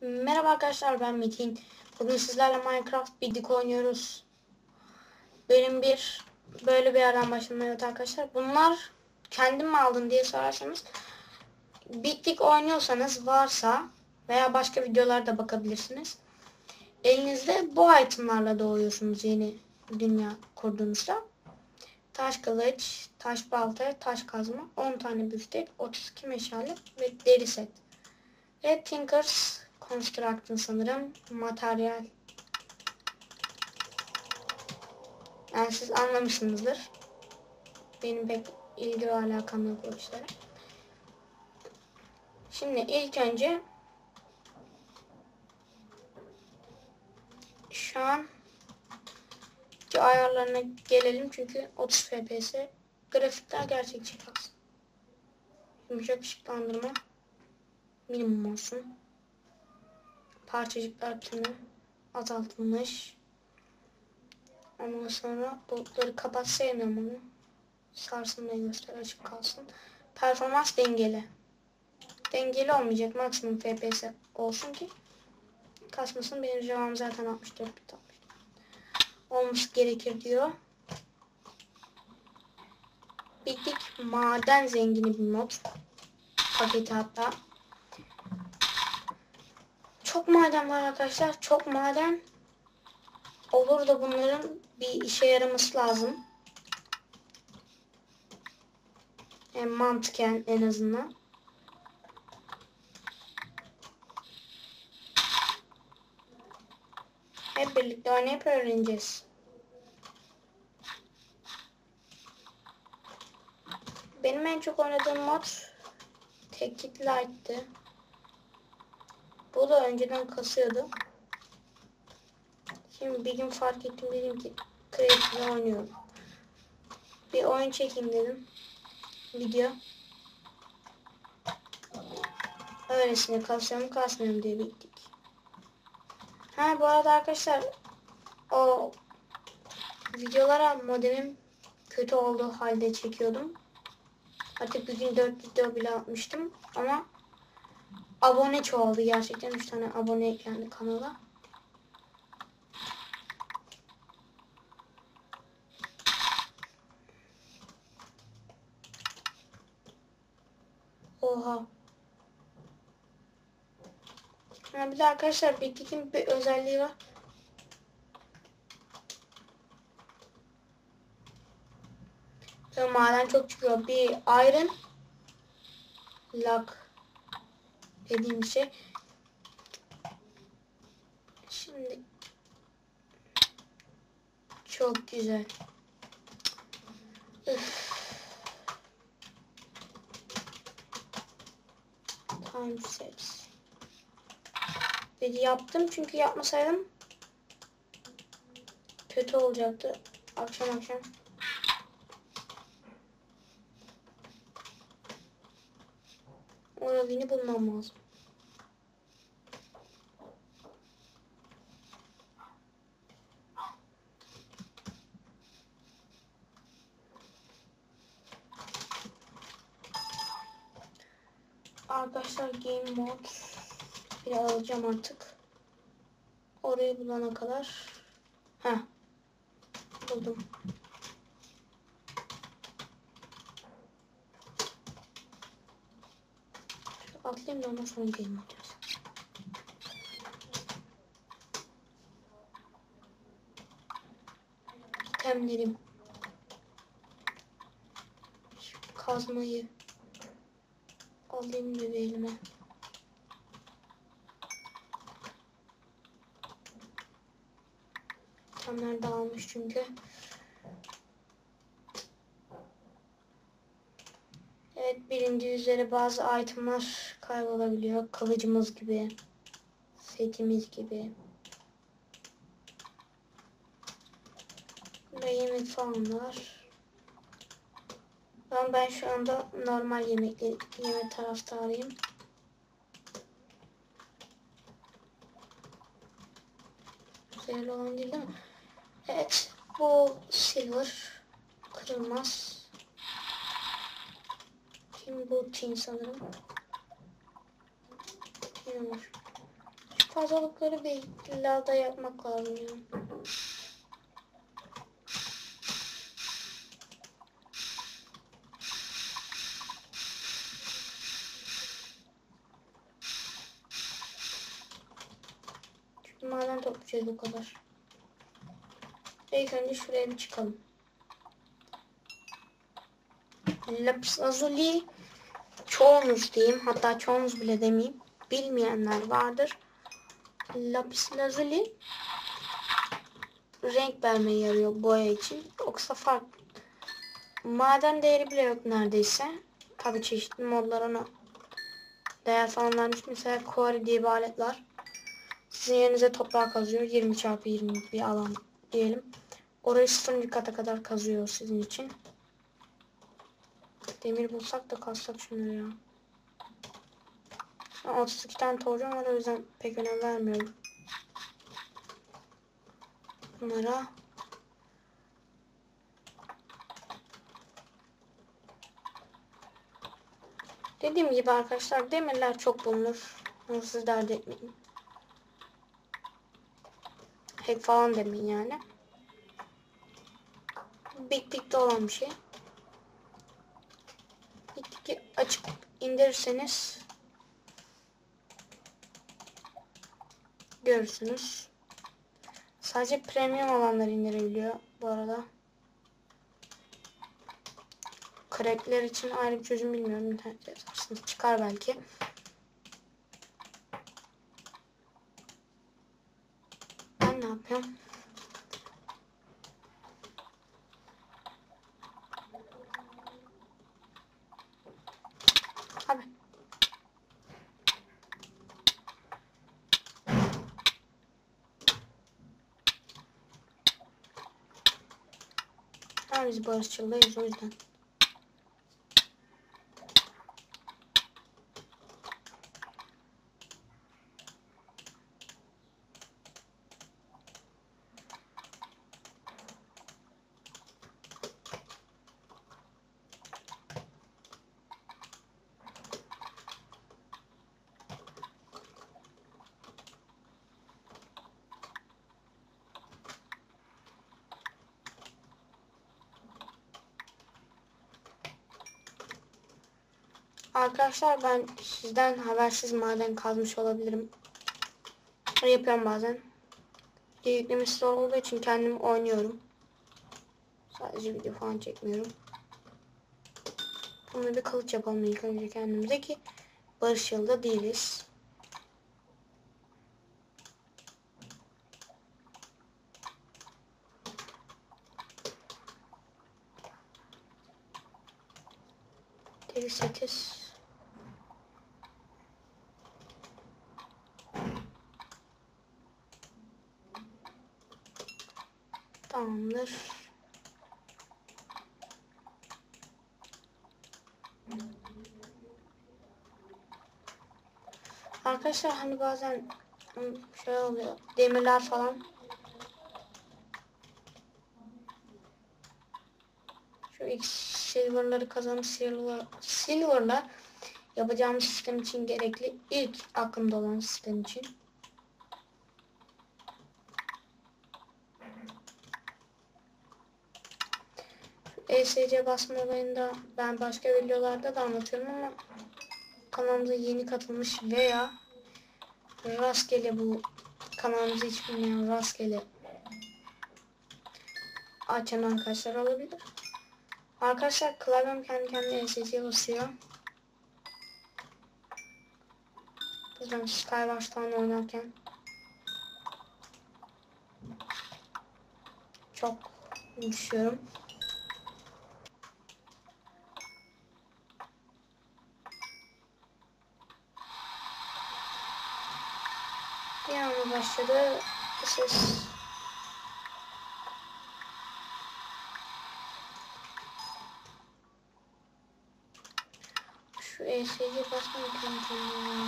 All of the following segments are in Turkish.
Merhaba arkadaşlar ben Metin. Bugün sizlerle Minecraft Bidik oynuyoruz. Benim bir böyle bir yerden başlamam evet arkadaşlar. Bunlar kendim mi aldın diye sorarsanız Bidik oynuyorsanız varsa veya başka videolarda bakabilirsiniz. Elinizde bu itemlarla doğuyorsunuz yeni dünya kurduğunuzda. Taş kılıç, taş balta, taş kazma, 10 tane büftek, 32 meşale ve deri set. Ve Tinkers Construction sanırım. Materyal. Yani siz anlamışsınızdır. Benim pek ilgi ve alakam yok bu işlere. Şimdi ilk önce şu an ayarlarına gelelim çünkü 30 fps grafikler gerçekçi kalsın. Yumuşak ışıklandırma minimum olsun. Parçacıklar tümü azaltılmış. Ondan sonra bulutları kapat sevmiyorum onu. Sarsılmayı göster açık kalsın. Performans dengeli. Dengeli olmayacak maksimum FPS olsun ki kasmasın. Benim cevabım zaten 64 bit. Olması gerekir diyor. Bittik maden zengini bir mod. Paketi hatta. Çok maden var arkadaşlar. Çok maden olur da bunların bir işe yaraması lazım. Yani mantıken en azından. Hep birlikte oynayıp öğreneceğiz. Benim en çok oynadığım mod Tekit Light'tı. Bu da önceden kasıyordu. Şimdi bir gün fark ettim dedim ki Creative'le oynuyorum. Bir oyun çekeyim dedim. Video. Öylesine kasıyorum kasmıyorum diye bittik. Ha bu arada arkadaşlar o videolara modemim kötü olduğu halde çekiyordum. Artık bir gün 4 video bile atmıştım ama abone çoğaldı gerçekten 3 tane abone eklendi kanala. Oha. Ha, bir de arkadaşlar Bittik'in bir özelliği var. Maden çok çıkıyor. Bir iron lock dediğim şey. Şimdi çok güzel. Üf. Time set. Dedi yaptım çünkü yapmasaydım kötü olacaktı. Akşam akşam. Ravini bulmam lazım. Arkadaşlar game mode bir alacağım artık. Orayı bulana kadar. Ha. Buldum. Atlayayım da ondan sonra game oynayacağız. İtemlerim. Şu kazmayı alayım bir elime. İtemler dağılmış çünkü. Birinci üzere bazı itemler kaybolabiliyor. Kılıcımız gibi. Setimiz gibi. Burada yemek falan var. Ben, ben şu anda normal yemekleri yeme taraftarıyım. Güzel olan değil, değil mi? Evet. Bu silver. Kırılmaz. Kim bu tin sanırım. Tin olur. fazlalıkları bir lavda yapmak lazım ya. Çünkü maden toplayacağız bu kadar. İlk önce şuraya bir çıkalım. Lapis lazuli çoğunuz diyeyim hatta çoğunuz bile demeyeyim bilmeyenler vardır. Lapis lazuli renk vermeye yarıyor boya için. Yoksa fark maden değeri bile yok neredeyse. Tabi çeşitli modlar ona değer falan vermiş. Mesela Quarry diye bir alet var. Sizin yerinize toprağı kazıyor. 20 çarpı 20 bir alan diyelim. Orayı sıfırıncı kata kadar kazıyor sizin için. Demir bulsak da kazsak şunları ya. Şu an 32 tane torcum var o yüzden pek önem vermiyorum. Bunlara Dediğim gibi arkadaşlar demirler çok bulunur. Onu siz dert etmeyin. Hack falan demeyin yani. Big Big'de olan bir şey. Açıp indirirseniz görürsünüz. Sadece premium olanlar indirebiliyor bu arada. Crackler için ayrı bir çözüm bilmiyorum. İnternette. Çıkar belki. Ben ne yapıyorum? Barışçıldayız o yüzden. Arkadaşlar ben sizden habersiz maden kazmış olabilirim. Yapıyorum bazen. Yüklemesi zor olduğu için kendim oynuyorum. Sadece video falan çekmiyorum. Bunu bir kılıç yapalım ilk önce kendimize ki barış yılda değiliz. Deri Tamamdır. Arkadaşlar hani bazen şey oluyor. Demirler falan. Şu silverları kazanıp silver, silverla yapacağımız sistem için gerekli ilk aklımda olan sistem için. ESC basma olayında ben başka videolarda da anlatıyorum ama kanalımıza yeni katılmış veya rastgele bu kanalımızı hiç bilmeyen rastgele açan arkadaşlar olabilir. Arkadaşlar klavyem kendi kendine ESC basıyor. Ben Skywars'tan oynarken çok düşüyorum. Başladı. Ses. Şu ESC basmak kendime.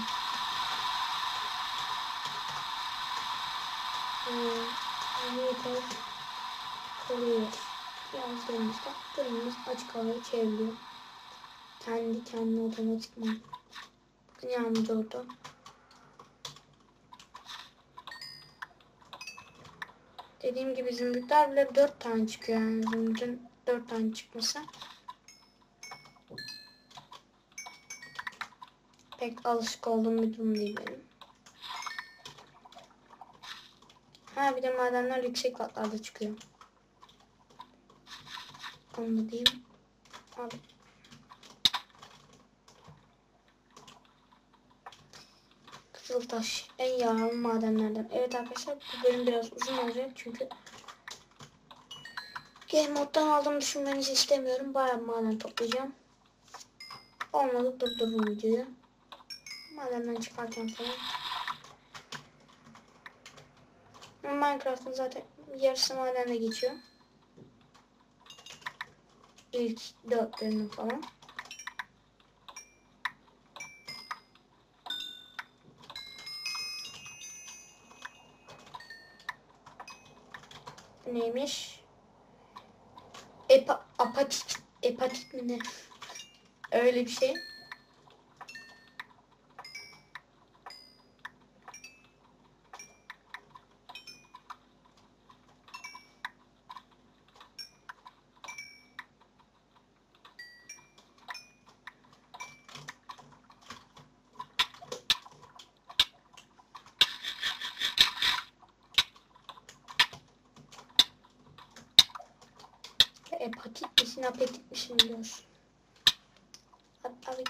Hmm, yeter. Koruyor. Yazdığımızda durumumuz açık havaya çevriliyor. Kendi kendine otomatikman. Bakın yağmur orada. Dediğim gibi zümrütler bile 4 tane çıkıyor yani zümrütün 4 tane çıkması. Pek alışık olduğum bir durum değil benim. Ha bir de madenler yüksek katlarda çıkıyor. Onu da diyeyim. Abi. Kızıltaş en yararlı madenlerden. Evet arkadaşlar bu bölüm biraz uzun olacak çünkü Game moddan aldığımı düşünmenizi istemiyorum. Bayağı maden toplayacağım. Olmadı durdururum videoyu. Madenden çıkarken falan. Minecraft'ın zaten yarısı madende geçiyor. İlk dört bölümü falan. Neymiş? Epa, apatit, epatit mi ne? Öyle bir şey. Misin diyorsun. Abi, abi.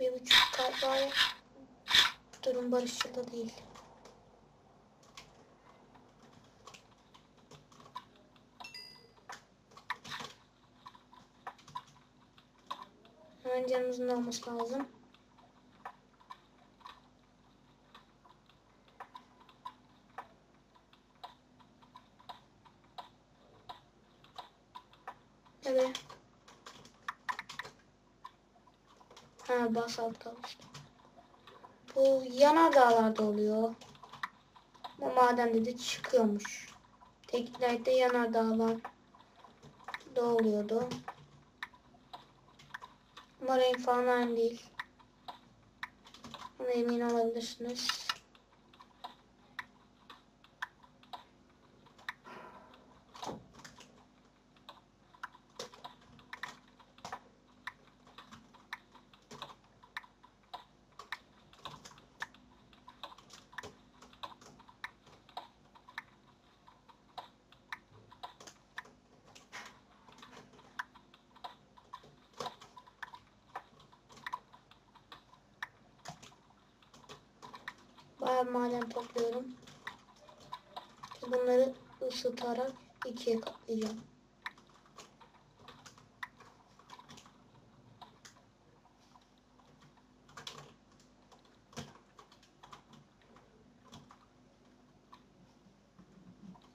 Bir buçuk kalp var. Durum barışçıl da değil. Da olması lazım. Evet. Ha basalt kalmıştı. Bu yanardağlarda oluyor. Bu madende de çıkıyormuş. Teklerde yanardağlar da oluyordu. Ama renk falan aynı değil. Buna emin olabilirsiniz. Bayağı maden topluyorum. Bunları ısıtarak ikiye katlayacağım.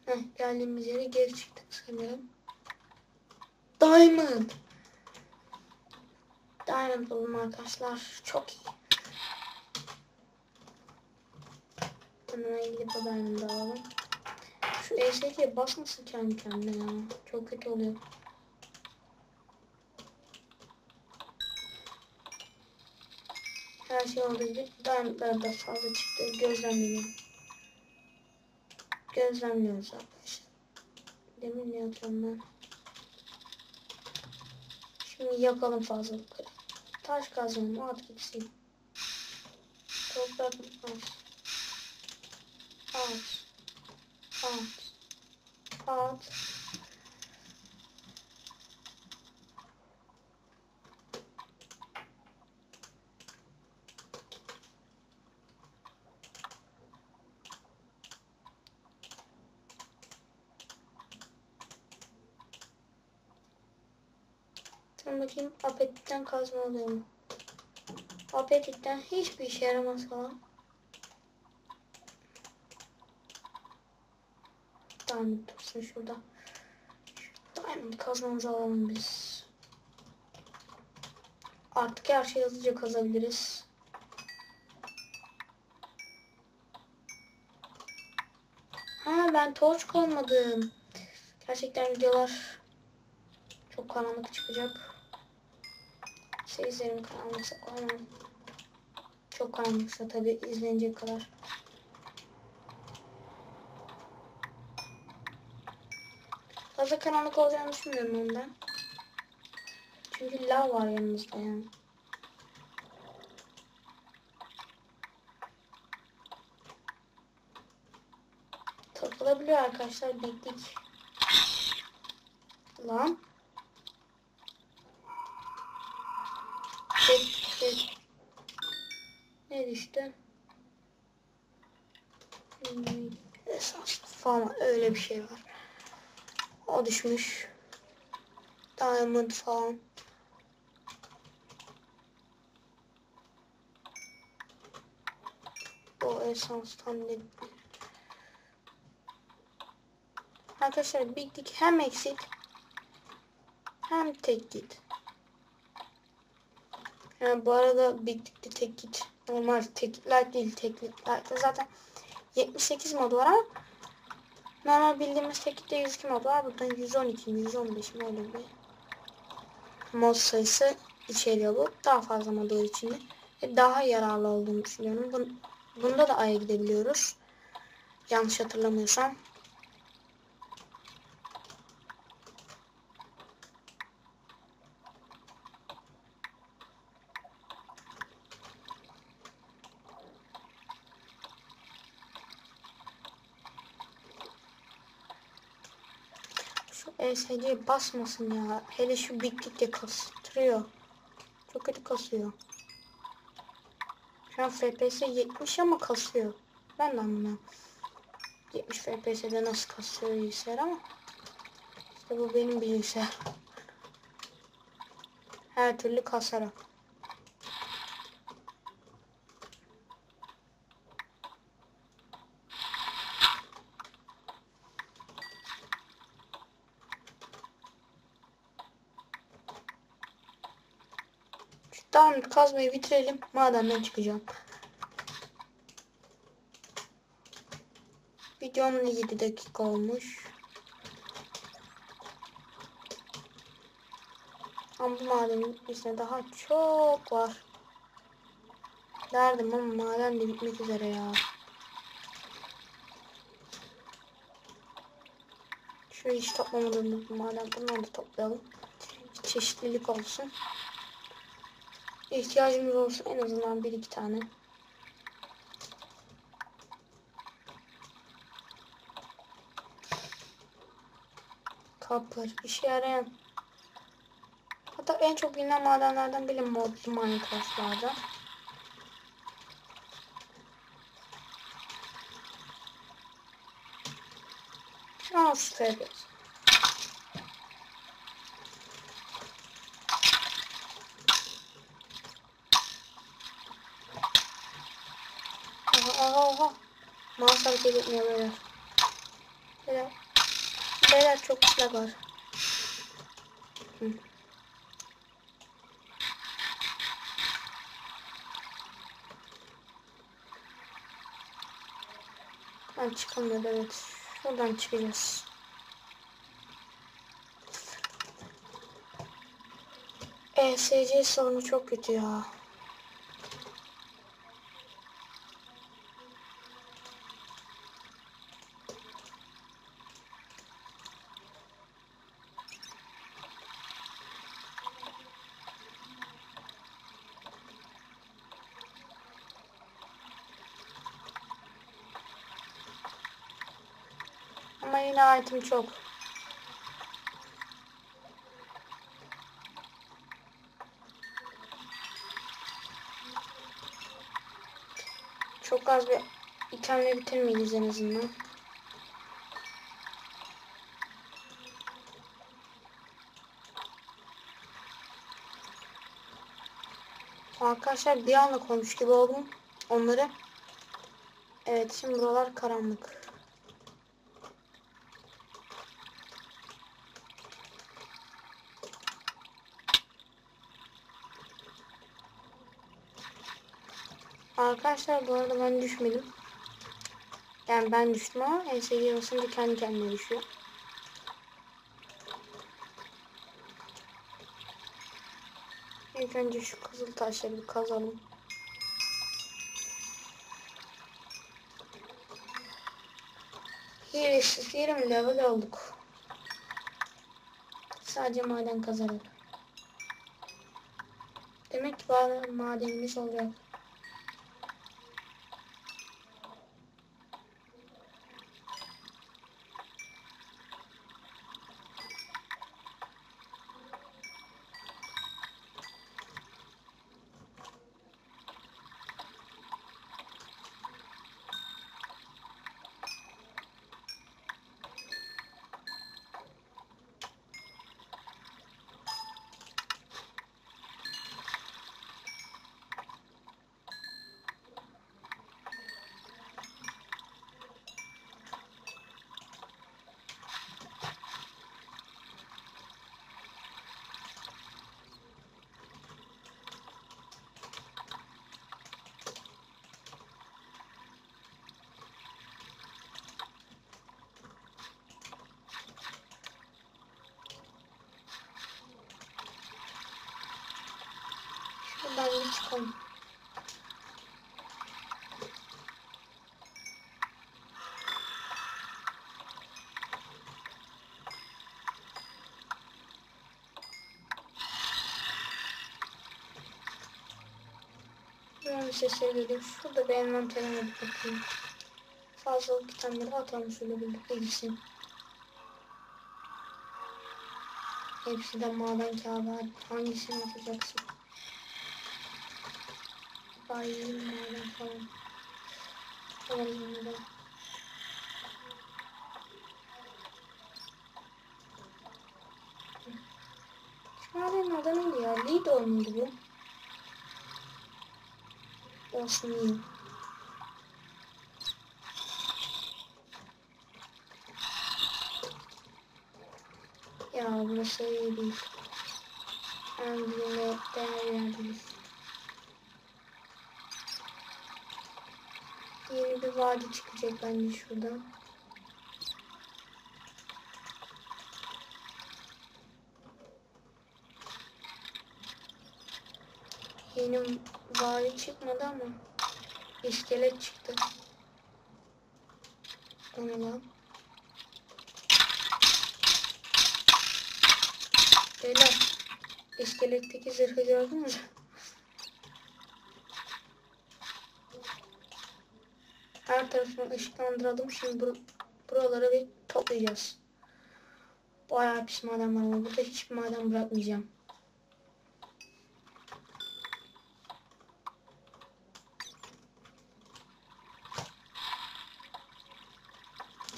Heh, geldiğimiz yere geri çıktık sanırım. Diamond. Diamond buldum arkadaşlar. Çok iyi. Hemen gidip o diamond'ı alalım. Şu ESC'ye basmasın kendi kendine ya. Çok kötü oluyor. Her şey olduğu gibi diamondlar da fazla çıktı. Gözlemliyorum. Gözlemliyoruz arkadaşlar. Demin ne yapıyorum ben? Şimdi yakalım fazlalıkları. Taş kazanım at gitsin. Toprak at. At. At. Dur bakayım apetitten kazma oluyor mu? Apetitten hiçbir işe yaramaz falan. Diamond dursun şurada. Şu Diamond kazmamızı alalım biz. Artık her şeyi hızlıca kazabiliriz. Ha ben torç koymadım. Gerçekten videolar Çok karanlık çıkacak. Seyizlerim karanlıksa koymam. Çok karanlıksa tabi izlenecek kadar. Fazla karanlık olacağını düşünmüyorum ondan. Çünkü lav var yanımızda yani. Takılabiliyor arkadaşlar beklik. Lan. Bek, bek. Ne düştü? Esas falan öyle bir şey var. O düşmüş. Diamond falan. O esanstan ne? Arkadaşlar Big Dick hem eksik hem tek git. Yani bu arada Big Dick'te tek git. Normal tek light değil tek light. Zaten 78 modu var ama normal bildiğimiz tek gitte 102 modu var. Buradan 112 115 mi öyle bir mod sayısı içeriyor bu. Daha fazla mod var içinde. Ve daha yararlı olduğunu düşünüyorum. Bun, bunda da aya gidebiliyoruz. Yanlış hatırlamıyorsam. Şu ESC basmasın ya. Hele şu bittikçe kastırıyor. Çok kötü kasıyor. Şu an FPS 70 ama kasıyor. Ben de anlamıyorum. 70 FPS'de nasıl kasıyor bilgisayar ama. İşte bu benim bilgisayar. Her türlü kasarak. Tamam kazmayı bitirelim. Madenden çıkacağım. Videom 7 dakika olmuş. Ama bu madenin bitmesine daha çok var. Derdim ama maden de bitmek üzere ya. Şu hiç toplamadığımız maden bunları da toplayalım. Çeşitlilik olsun. İhtiyacımız olsun en azından bir iki tane. Kapır işe yarayan. Hatta en çok bilinen madenlerden biri modlu Minecraft'larda. Aa şu FPS. Aha aha aha. Mouse hareket etmiyor beyler. Beyler. Beyler çok lag var. Hı. Ben çıkamıyorum evet. Şuradan çıkacağız. ESC sorunu çok kötü ya. Ama yine item çok. Çok az bir itemle bitirmeyiz en azından. Arkadaşlar bir anda konuş gibi oldum onları. Evet şimdi buralar karanlık. Arkadaşlar bu arada ben düşmedim. Yani ben düştüm ama ESC basınca kendi kendine düşüyor. İlk önce şu kızıl taşları bir kazalım. Yirmi, 20 level olduk. Sadece maden kazarak. Demek ki madenimiz olacak. Bir çıkalım. Ben sesleri geliyor. Şurada bir envanterime bir bakayım. Fazlalık itemleri atalım şöyle birlikte gitsin. Hepsi de maden kağıdı. Hangisini atacaksın? Bayılım maden falan. Alalım bunu da. Şu madenin adı neydi ya? Lido muydu bu? Olsun iyi. Ya burası iyi değil. Ben yine değer Yeni bir vadi çıkacak bence şuradan. Yeni vadi çıkmadı ama iskelet çıktı. O ne lan? Beyler, iskeletteki zırhı gördünüz mü? Her tarafını ışıklandıralım. Şimdi bur buraları bir toplayacağız. Bayağı pis maden var ama burada hiçbir maden bırakmayacağım.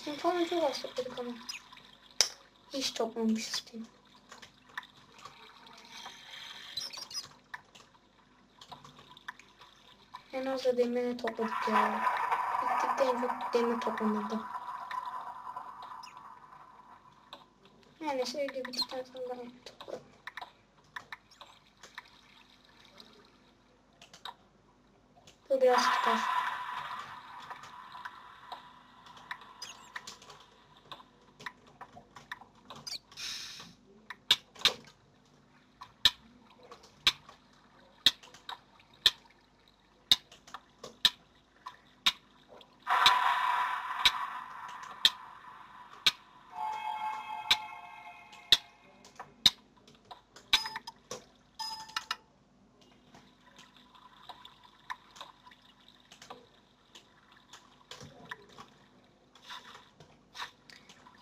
Şimdi çok az topladık ama. Hiç toplamamışız değil. En az da demiri topladık ya. Çok demir toplanırdı. Yani sevgi bittikten sonra ben topladım. Bu biraz tutar.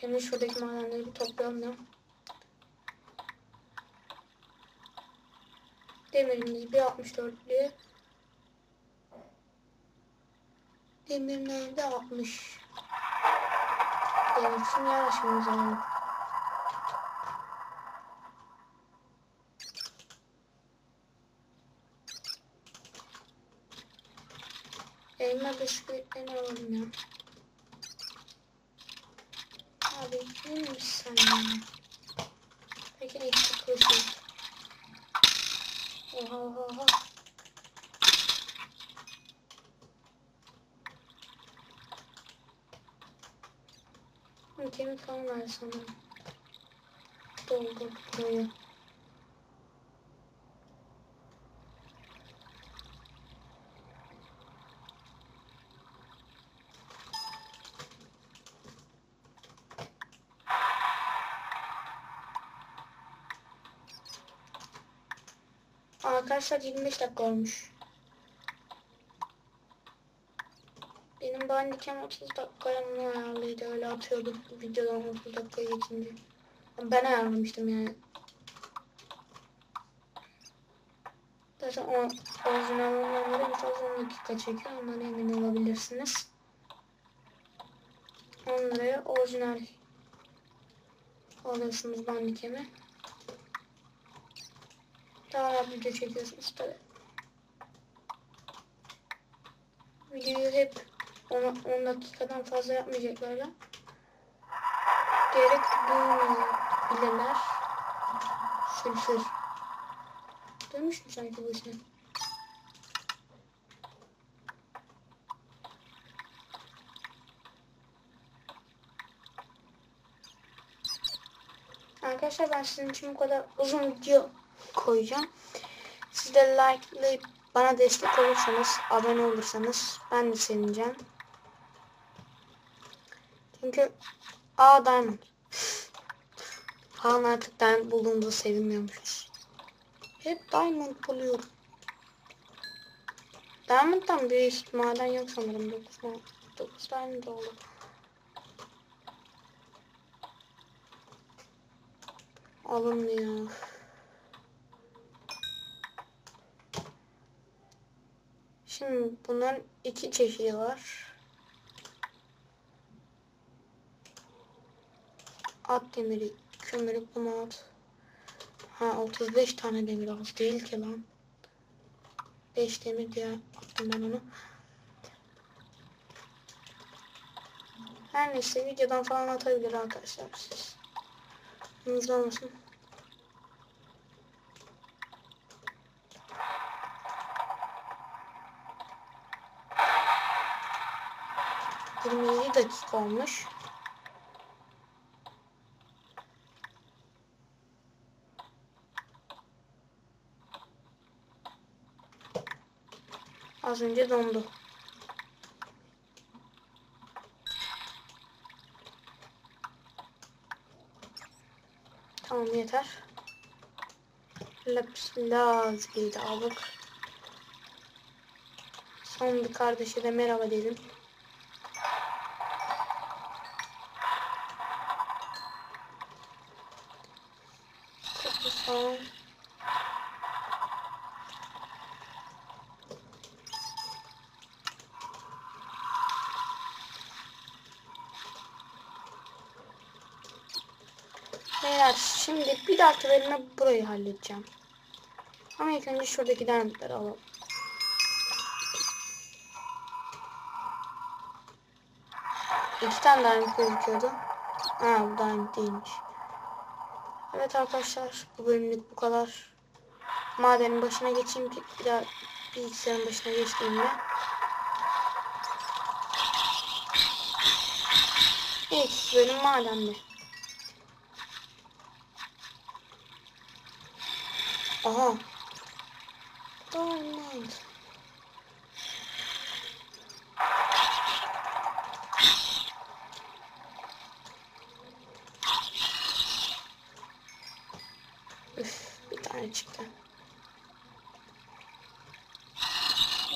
Yani şuradaki madenleri bir toplayalım ya. Demirimiz bir 64'lü. Demir nerede? 60. Demir için yarışmamız lazım. Elma bisküvitlerini alalım ya. Misin sen ya? Falan var sanırım. Doldur burayı. Arkadaşlar 25 dakika olmuş. Benim bandikem 30 dakikaya mı ayarlıydı öyle atıyordum videodan 30 dakika geçince. Ben ayarlamıştım yani. Zaten o orijinal olanları bir fazla 10 dakika çekiyor ondan emin olabilirsiniz. 10 liraya orijinal alıyorsunuz bandikemi. Daha video çekiyorsunuz tabi. Videoyu hep 10, 10 dakikadan fazla yapmayacaklar da. Gerek duymayabilirler. Sülfür. Duymuştum sanki bu ismi. Arkadaşlar ben sizin için bu kadar uzun video koyacağım. Siz de like'layıp bana destek olursanız, abone olursanız ben de sevineceğim. Çünkü A Diamond. Kaan artık Diamond bulduğumuzda sevinmiyormuşuz. Hep Diamond buluyorum. Diamond'dan bir maden yok sanırım. 9, 9 Diamond oldu. Alınmıyor. Şimdi bunların iki çeşidi var. At demiri, kömürü bunu at. Ha 35 tane demir az değil ki lan. 5 demir diye attım ben onu. Her neyse videodan falan atabilir arkadaşlar siz. Yanınızda olmasın. Yirmi yedi dakika olmuş. Az önce dondu. Tamam yeter. Lapis lazım aldık. Son bir kardeşe de merhaba dedim. Çok güzel. Beyler şimdi bir dahaki bölüme burayı halledeceğim. Ama ilk önce şuradaki diamondları alalım. İki tane diamond gözüküyordu. Ha bu diamond değilmiş. Evet arkadaşlar bu bölümlük bu kadar. Madenin başına geçeyim ki bir daha bilgisayarın başına geçtiğimde. İlk bölüm madende. Aha. Diamond. Üf, bir tane çıktı.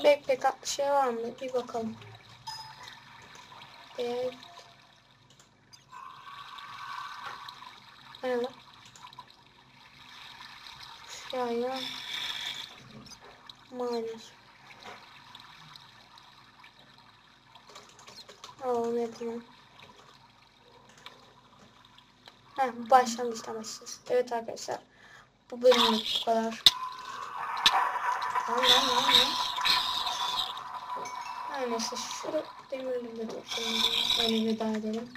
Bekle katlı şey var mı? Bir bakalım. Bek. Merhaba. Ya ya. Maalesef. Aa, onu yapamam. Heh, başlangıçtan başlayacağız. Evet arkadaşlar. Bu bölümlük bu kadar. Tamam tamam tamam. Her neyse şu demirleri de tutayım. Öyle veda edelim.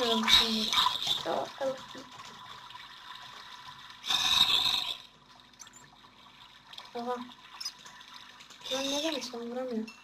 Zannedemiyorum şimdi. Ya, evet. Aha. Lan neden sen vuramıyor?